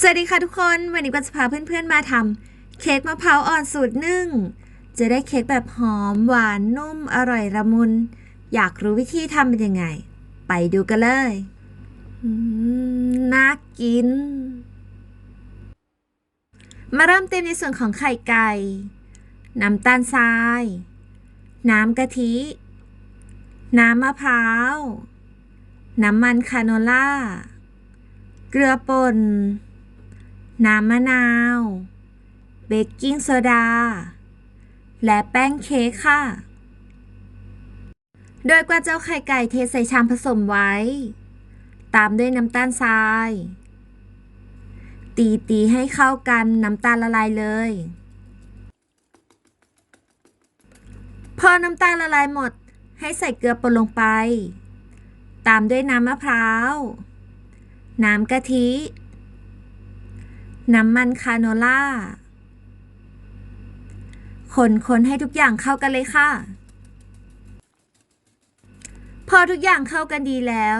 สวัสดีค่ะทุกคน วันนี้ก็จะพาเพื่อนๆมาทำเค้กมะพร้าวอ่อนสูตรนึ่ง จะได้เค้กแบบหอมหวานนุ่มอร่อยละมุน อยากรู้วิธีทำเป็นยังไง ไปดูกันเลยน่ากิน มาเริ่มเต็มในส่วนของไข่ไก่ น้ำตาลทราย น้ำกะทิ น้ำมะพร้าว น้ำมันคาโนล่า เกลือป่น น้ำมะนาว เบกกิ้งโซดา และแป้งเค้กค่ะ โดยกว่าเจ้าไข่ไก่เทใส่ชามผสมไว้ ตามด้วยน้ำตาลทราย ตีตีให้เข้ากันน้ำตาลละลายเลย พอน้ำตาลละลายหมด ให้ใส่เกลือป่นลงไป ตามด้วยน้ำมะพร้าว น้ำกะทิ น้ำมันคาโนล่า คนคนให้ทุกอย่างเข้ากันเลยค่ะ พอทุกอย่างเข้ากันดีแล้ว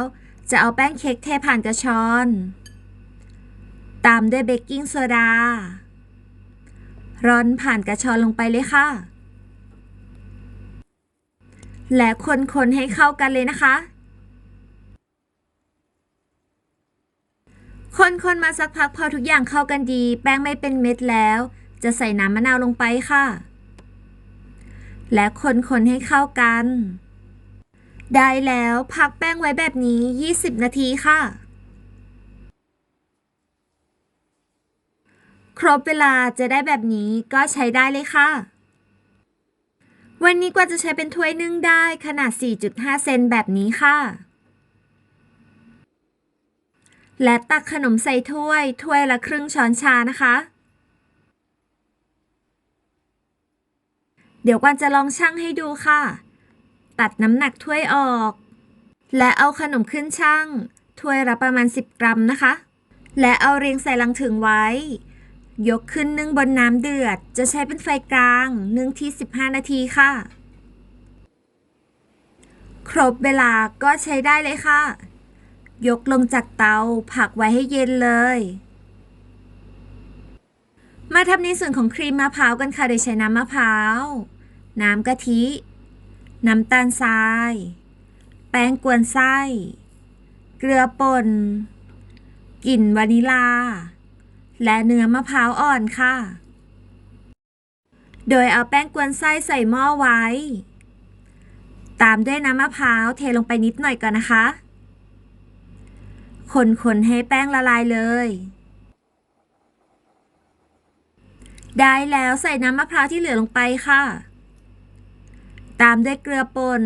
จะเอาแป้งเค้กเทผ่านกระชอน ตามด้วยเบกกิ้งโซดาร่อนผ่านกระชอนลงไปเลยค่ะ และคนๆให้เข้ากันเลยนะคะ คนๆมาสักพักพอทุกอย่างเข้ากันดี แป้งไม่เป็นเม็ดแล้ว จะใส่น้ำมะนาวลงไปค่ะ และคนๆให้เข้ากัน ได้แล้วพักแป้งไว้แบบนี้ 20 นาทีค่ะ ครบเวลาจะได้แบบนี้ก็ใช้ได้เลยค่ะ วันนี้กว่าจะใช้เป็นถ้วยนึ่งได้ขนาด 4.5 เซนแบบนี้ค่ะ และตักขนมใส่ถ้วย ถ้วยละครึ่งช้อนชานะคะ เดี๋ยวกวางจะลองชั่งให้ดูค่ะ ตัดน้ำหนักถ้วยออก และเอาขนมขึ้นชั่ง ถ้วยละประมาณ 10 กรัมนะคะ และเอาเรียงใส่ลังถึงไว้ ยกขึ้นนึ่งบนน้ำเดือด จะใช้เป็นไฟกลาง นึ่งที่ 15 นาทีค่ะ ครบเวลาก็ใช้ได้เลยค่ะ ยกลงจากเตาผักไว้ให้เย็นเลย มาทำในส่วนของครีมมะพร้าวกันค่ะ โดยใช้น้ำมะพร้าว น้ำกะทิ น้ำตาลทราย แป้งกวนไส้ เกลือป่น กลิ่นวานิลา และเนื้อมะพร้าวอ่อนค่ะ โดยเอาแป้งกวนไส้ใส่หม้อไว้ ตามด้วยน้ำมะพร้าวเทลงไปนิดหน่อยก่อนนะคะ คนๆให้แป้งละลายเลย ได้แล้วใส่น้ำมะพร้าวที่เหลือลงไปค่ะ ตามด้วยเกลือป่น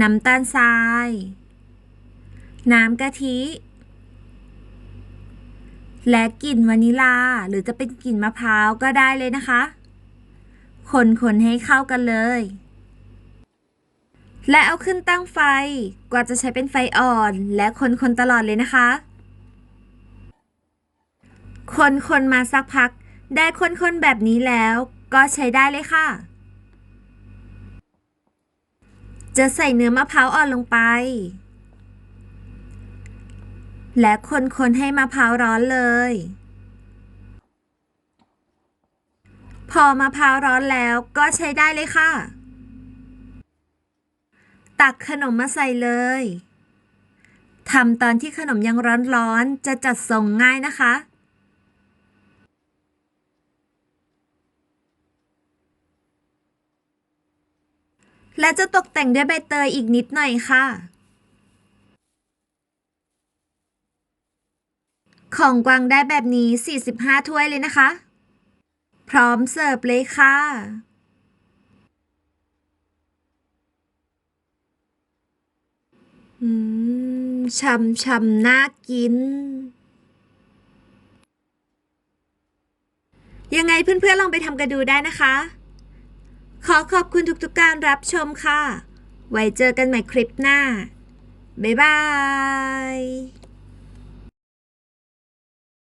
น้ำตาลทราย น้ำกะทิ และกลิ่นวานิลาหรือจะเป็นกลิ่นมะพร้าวก็ได้เลยนะคะ คนๆให้เข้ากันเลย และเอาขึ้นตั้งไฟ กว่าจะใช้เป็นไฟอ่อน และคนๆตลอดเลยนะคะ คนๆมาสักพัก ได้คนๆแบบนี้แล้ว ก็ใช้ได้เลยค่ะ จะใส่เนื้อมะพร้าวอ่อนลงไป และคนๆให้มะพร้าวร้อนเลย พอมะพร้าวร้อนแล้วก็ใช้ได้เลยค่ะ ตักขนมมาใส่เลยทำตอนที่ขนมยังร้อนๆ จะจัดส่งง่ายนะคะ และจะตกแต่งด้วยใบเตยอีกนิดหน่อยค่ะ ของกวางได้แบบนี้ 45 ถ้วยเลยนะคะ พร้อมเสิร์ฟเลยค่ะ อืมช่ำช่ำน่ากิน ยังไงเพื่อนๆลองไปทำกันดูได้นะคะ ขอขอบคุณทุกๆการรับชมค่ะ ไว้เจอกันใหม่คลิปหน้า บ๊ายบาย